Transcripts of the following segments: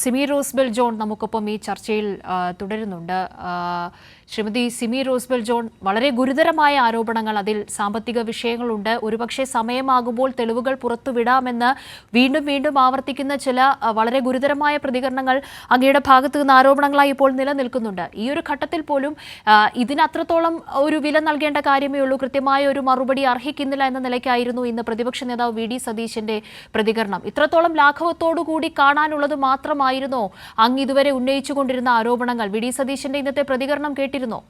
Simi Rosebell John നമുക്കൊപ്പം ഈ ചർച്ചയിൽ തുടരുന്നുണ്ട്. ശ്രീമതി സിമി റോസ്ബെൽ ജോൺ വളരെ ഗുരുതരമായ ആരോപണങ്ങൾ അതിൽ സാമ്പത്തിക വിഷയങ്ങളുണ്ട്. ഒരുപക്ഷെ സമയമാകുമ്പോൾ തെളിവുകൾ പുറത്തുവിടാമെന്ന് വീണ്ടും വീണ്ടും ആവർത്തിക്കുന്ന ചില വളരെ ഗുരുതരമായ പ്രതികരണങ്ങൾ അങ്ങയുടെ ഭാഗത്തു നിന്ന് ആരോപണങ്ങളായി ഇപ്പോൾ നിലനിൽക്കുന്നുണ്ട്. ഈ ഒരു ഘട്ടത്തിൽ പോലും ഇതിനത്രത്തോളം ഒരു വില നൽകേണ്ട കാര്യമേ ഉള്ളൂ. കൃത്യമായ ഒരു മറുപടി അർഹിക്കുന്നില്ല എന്ന നിലയ്ക്കായിരുന്നു ഇന്ന് പ്രതിപക്ഷ നേതാവ് വി ഡി സതീശന്റെ പ്രതികരണം. ഇത്രത്തോളം ലാഘവത്തോടു കൂടി കാണാനുള്ളത് മാത്രമായിരുന്നോ അങ്ങ് ഇതുവരെ ഉന്നയിച്ചുകൊണ്ടിരുന്ന ആരോപണങ്ങൾ വി ഡി സതീശന്റെ ഇന്നത്തെ പ്രതികരണം കേട്ടിരുന്നോ?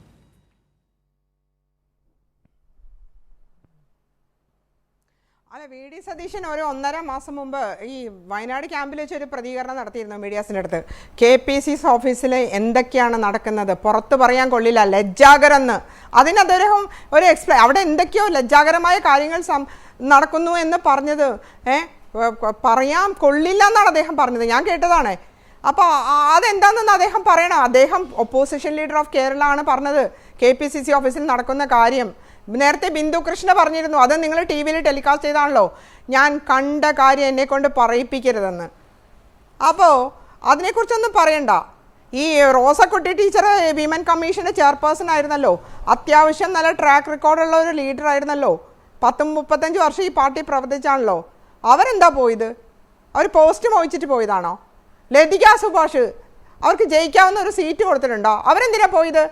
അല്ല വി ഡി സതീശൻ ഒരു ഒന്നര മാസം മുമ്പ് ഈ വയനാട് ക്യാമ്പിൽ വെച്ച് ഒരു പ്രതികരണം നടത്തിയിരുന്നു മീഡിയാസിന്റെ അടുത്ത്. കെ പി സി സി ഓഫീസിൽ എന്തൊക്കെയാണ് നടക്കുന്നത്? പുറത്ത് പറയാൻ കൊള്ളില്ല ലജ്ജാകരെന്ന്. അതിന് അദ്ദേഹം ഒരു എക്സ്പ്ലെ അവിടെ എന്തൊക്കെയോ ലജ്ജാകരമായ കാര്യങ്ങൾ നടക്കുന്നു എന്ന് പറഞ്ഞത് ഏ? പറയാൻ കൊള്ളില്ല എന്നാണ് അദ്ദേഹം പറഞ്ഞത്. ഞാൻ കേട്ടതാണ്. അപ്പോൾ അതെന്താണെന്ന് അദ്ദേഹം പറയണം. അദ്ദേഹം ഒപ്പോസിഷൻ ലീഡർ ഓഫ് കേരള ആണ് പറഞ്ഞത്. കെ പി സി സി ഓഫീസിൽ നടക്കുന്ന കാര്യം. നേരത്തെ ബിന്ദു കൃഷ്ണ പറഞ്ഞിരുന്നു. അത് നിങ്ങൾ ടി വിയിൽ ടെലികാസ്റ്റ് ചെയ്താണല്ലോ. ഞാൻ കണ്ട കാര്യം എന്നെ കൊണ്ട് പറയിപ്പിക്കരുതെന്ന്. അപ്പോൾ അതിനെക്കുറിച്ചൊന്നും പറയണ്ട. ഈ റോസക്കുട്ടി ടീച്ചർ വിമൻ കമ്മീഷന്റെ ചെയർപേഴ്സൺ ആയിരുന്നല്ലോ. അത്യാവശ്യം നല്ല ട്രാക്ക് റെക്കോർഡുള്ള ഒരു ലീഡർ ആയിരുന്നല്ലോ. പത്തും മുപ്പത്തഞ്ച് വർഷം ഈ പാർട്ടി പ്രവർത്തിച്ചാണല്ലോ. അവരെന്താ പോയത്? അവർ പോസ്റ്റ് മോഹിച്ചിട്ട് പോയതാണോ? ലതിക സുഭാഷ് അവർക്ക് ജയിക്കാവുന്ന ഒരു സീറ്റ് കൊടുത്തിട്ടുണ്ടോ? അവരെന്തിനാ പോയത്?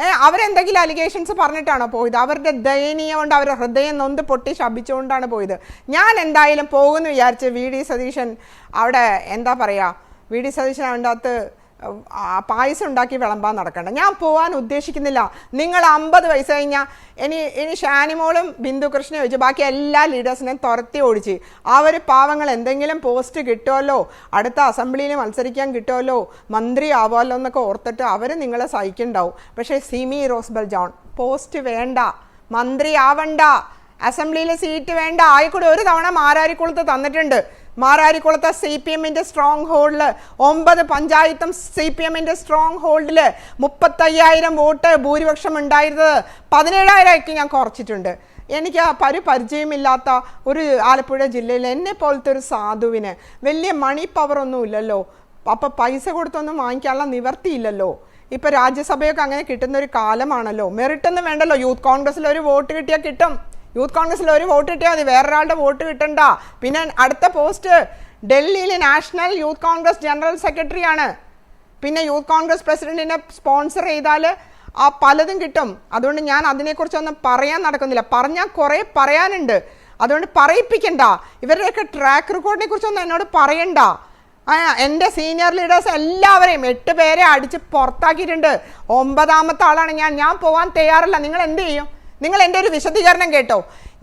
ഏ അവരെന്തെങ്കിലും അലിഗേഷൻസ് പറഞ്ഞിട്ടാണോ പോയത്? അവരുടെ ദയനീയം കൊണ്ട് അവരുടെ ഹൃദയം നൊന്ത് പൊട്ടി ശപിച്ചുകൊണ്ടാണ് പോയത്. ഞാൻ എന്തായാലും പോകുമെന്ന് വിചാരിച്ച് വി. ഡി. സതീശൻ അവിടെ എന്താ പറയുക വി. ഡി. സതീശൻ അതിന്റെ അകത്ത് പായസം ഉണ്ടാക്കി വിളമ്പാൻ നടക്കണ്ട. ഞാൻ പോകാൻ ഉദ്ദേശിക്കുന്നില്ല. നിങ്ങൾ അമ്പത് വയസ്സ് കഴിഞ്ഞാൽ ഇനി ഇനി ഷാനിമോളും ബിന്ദു കൃഷ്ണയും ബാക്കി എല്ലാ ലീഡേഴ്സിനെയും തുരത്തി ഓടിച്ച് അവർ പാവങ്ങൾ എന്തെങ്കിലും പോസ്റ്റ് കിട്ടുമല്ലോ അടുത്ത അസംബ്ലിയിൽ മത്സരിക്കാൻ കിട്ടുമല്ലോ മന്ത്രി ആവുമല്ലോ എന്നൊക്കെ ഓർത്തിട്ട് അവർ നിങ്ങളെ സഹിക്കുന്നുണ്ടാവും. പക്ഷേ സിമി റോസ്ബൽ ജോൺ പോസ്റ്റ് വേണ്ട. മന്ത്രി ആവണ്ട. അസംബ്ലിയിലെ സീറ്റ് വേണ്ട. ആയിക്കൂടെ ഒരു തവണ മാരാരിക്കുളത്ത് തന്നിട്ടുണ്ട്. മാരാരിക്കുളത്ത് സി പി എമ്മിന്റെ സ്ട്രോങ് ഹോൾഡിൽ ഒമ്പത് പഞ്ചായത്തും സി പി എമ്മിന്റെ സ്ട്രോങ് ഹോൾഡിൽ മുപ്പത്തയ്യായിരം വോട്ട് ഭൂരിപക്ഷം ഉണ്ടായിരുന്നത്. പതിനേഴായിരമാക്കി ഞാൻ കുറച്ചിട്ടുണ്ട്. എനിക്ക് ആ പരി പരിചയമില്ലാത്ത ഒരു ആലപ്പുഴ ജില്ലയിൽ എന്നെ പോലത്തെ ഒരു സാധുവിന് വലിയ മണി പവർ ഒന്നും ഇല്ലല്ലോ. അപ്പം പൈസ കൊടുത്തൊന്നും വാങ്ങിക്കാനുള്ള നിവർത്തിയില്ലല്ലോ ഇപ്പം രാജ്യസഭയൊക്കെ അങ്ങനെ കിട്ടുന്ന ഒരു കാലമാണല്ലോ. മെറിറ്റൊന്നും വേണ്ടല്ലോ. യൂത്ത് കോൺഗ്രസ്സിൽ ഒരു വോട്ട് കിട്ടിയാൽ കിട്ടും. യൂത്ത് കോൺഗ്രസിൽ ഒരു വോട്ട് കിട്ടിയാൽ മതി വേറൊരാളുടെ വോട്ട് കിട്ടണ്ട. പിന്നെ അടുത്ത പോസ്റ്റ് ഡൽഹിയിലെ national youth Congress general secretary ആണ്. പിന്നെ യൂത്ത് കോൺഗ്രസ് പ്രസിഡന്റിനെ സ്പോൺസർ ചെയ്താൽ ആ പലതും കിട്ടും. അതുകൊണ്ട് ഞാൻ അതിനെക്കുറിച്ചൊന്നും പറയാൻ നടക്കുന്നില്ല. പറഞ്ഞാൽ കുറേ പറയാനുണ്ട്. അതുകൊണ്ട് പറയിപ്പിക്കണ്ട. ഇവരുടെയൊക്കെ ട്രാക്ക് റെക്കോർഡിനെ കുറിച്ചൊന്നും എന്നോട് പറയണ്ട. എന്റെ സീനിയർ ലീഡേഴ്സ് എല്ലാവരെയും എട്ട് പേരെ അടിച്ച് പുറത്താക്കിയിട്ടുണ്ട്. ഒമ്പതാമത്തെ ആളാണ് ഞാൻ. ഞാൻ പോകാൻ തയ്യാറല്ല. നിങ്ങൾ എന്ത് ചെയ്യും? നിങ്ങൾ എന്റെ ഒരു വിശദീകരണം കേട്ടോ.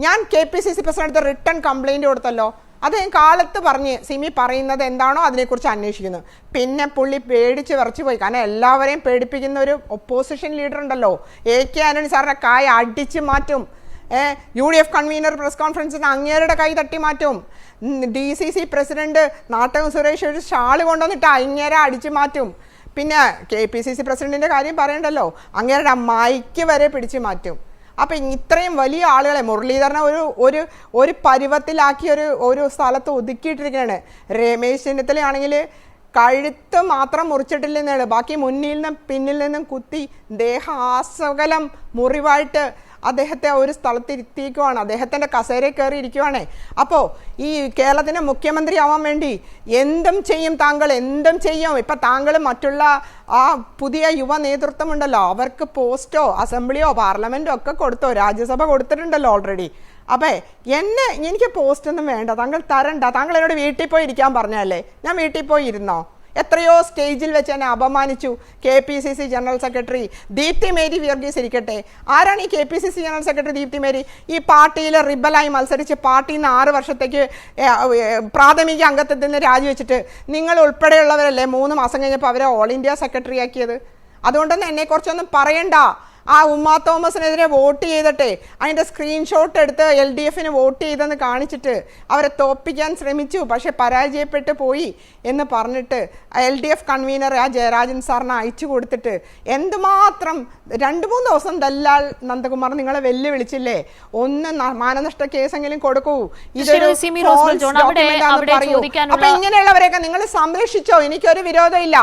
ഞാൻ K P C C president written complaint കൊടുത്തല്ലോ. അത് ഞാൻ കാലത്ത് പറഞ്ഞ് സിമി പറയുന്നത് എന്താണോ അതിനെക്കുറിച്ച് അന്വേഷിക്കുന്നു. പിന്നെ പുള്ളി പേടിച്ച് വിറച്ചു പോയി. കാരണം എല്ലാവരെയും പേടിപ്പിക്കുന്ന ഒരു ഒപ്പോസിഷൻ ലീഡർ ഉണ്ടല്ലോ. എ കെ ആന്റണി സാറിനെ കായ അടിച്ച് മാറ്റും. U D F convener press കോൺഫറൻസിന് അങ്ങേരുടെ കൈ തട്ടി മാറ്റും. D C C president Nattakam Suresh ഒരു ഷാൾ കൊണ്ടുവന്നിട്ട് അങ്ങേരെ അടിച്ചു മാറ്റും. പിന്നെ കെ പി സി സി പ്രസിഡന്റിന്റെ കാര്യം പറയണ്ടല്ലോ. അങ്ങേരുടെ മൈക്ക് വരെ പിടിച്ചു മാറ്റും. അപ്പം ഇത്രയും വലിയ ആളുകളെ മുരളീധരനെ ഒരു ഒരു ഒരു പരുവത്തിലാക്കി ഒരു ഒരു സ്ഥലത്ത് ഒതുക്കിയിട്ടിരിക്കുകയാണ് രമേശ് ചെന്നിത്തലയാണെങ്കിൽ കഴുത്ത് മാത്രം മുറിച്ചിട്ടില്ലെന്നാണ്. ബാക്കി മുന്നിൽ നിന്നും പിന്നിൽ നിന്നും കുത്തി ദേഹാസകലം മുറിവായിട്ട് അദ്ദേഹത്തെ ഒരു സ്ഥലത്ത് ഇരുത്തിയിരിക്കുവാണ്. അദ്ദേഹത്തിന്റെ കസേരയിൽ കയറി ഇരിക്കുവാണ് അപ്പോൾ ഈ കേരളത്തിന്റെ മുഖ്യമന്ത്രി ആവാൻ വേണ്ടി എന്തും ചെയ്യും താങ്കൾ എന്തും ചെയ്യും. ഇപ്പം താങ്കൾ മറ്റുള്ള ആ പുതിയ യുവ നേതൃത്വമുണ്ടല്ലോ. അവർക്ക് പോസ്റ്റോ അസംബ്ലിയോ പാർലമെന്റോ ഒക്കെ കൊടുത്തോ രാജ്യസഭ കൊടുത്തിട്ടുണ്ടല്ലോ ഓൾറെഡി അപ്പേ എന്നെ എനിക്ക് പോസ്റ്റൊന്നും വേണ്ട. താങ്കൾ തരണ്ട. താങ്കൾ എന്നോട് വീട്ടിൽ പോയി ഇരിക്കാൻ പറഞ്ഞല്ലേ ഞാൻ വീട്ടിൽ പോയി ഇരുന്നോ എത്രയോ സ്റ്റേജിൽ വെച്ച് എന്നെ അപമാനിച്ചു K P C C general secretary Deepthi Mary Varghese ഇരിക്കട്ടെ. ആരാണ് ഈ K P C C general secretary Deepthi Mary? ഈ പാർട്ടിയിൽ റിബലായി മത്സരിച്ച് പാർട്ടിയിൽ നിന്ന് ആറ് വർഷത്തേക്ക് പ്രാഥമിക അംഗത്വത്തിൽ നിന്ന് രാജിവെച്ചിട്ട് നിങ്ങൾ ഉൾപ്പെടെയുള്ളവരല്ലേ മൂന്ന് മാസം കഴിഞ്ഞപ്പോൾ അവരെ ഓൾ ഇന്ത്യ സെക്രട്ടറി ആക്കിയത്? അതുകൊണ്ടൊന്നും എന്നെക്കുറിച്ചൊന്നും പറയണ്ട. ആ ഉമ്മ തോമസിനെതിരെ വോട്ട് ചെയ്തിട്ടെ അതിന്റെ സ്ക്രീൻഷോട്ട് എടുത്ത് എൽ ഡി എഫിന് വോട്ട് ചെയ്തെന്ന് കാണിച്ചിട്ട് അവരെ തോപ്പിക്കാൻ ശ്രമിച്ചു പക്ഷെ പരാജയപ്പെട്ടു പോയി എന്ന് പറഞ്ഞിട്ട് എൽ ഡി എഫ് കൺവീനർ ആ ജയരാജൻ സാറിന് അയച്ചു കൊടുത്തിട്ട് എന്തുമാത്രം രണ്ട് മൂന്ന് ദിവസം ദല്ലാൽ നന്ദകുമാർ നിങ്ങളെ വെല്ലുവിളിച്ചില്ലേ? ഒന്ന് മാനനഷ്ട കേസെങ്കിലും കൊടുക്കൂ. ഇതൊരു അപ്പൊ ഇങ്ങനെയുള്ളവരെയൊക്കെ നിങ്ങൾ സംരക്ഷിച്ചോ? എനിക്കൊരു വിരോധമില്ല.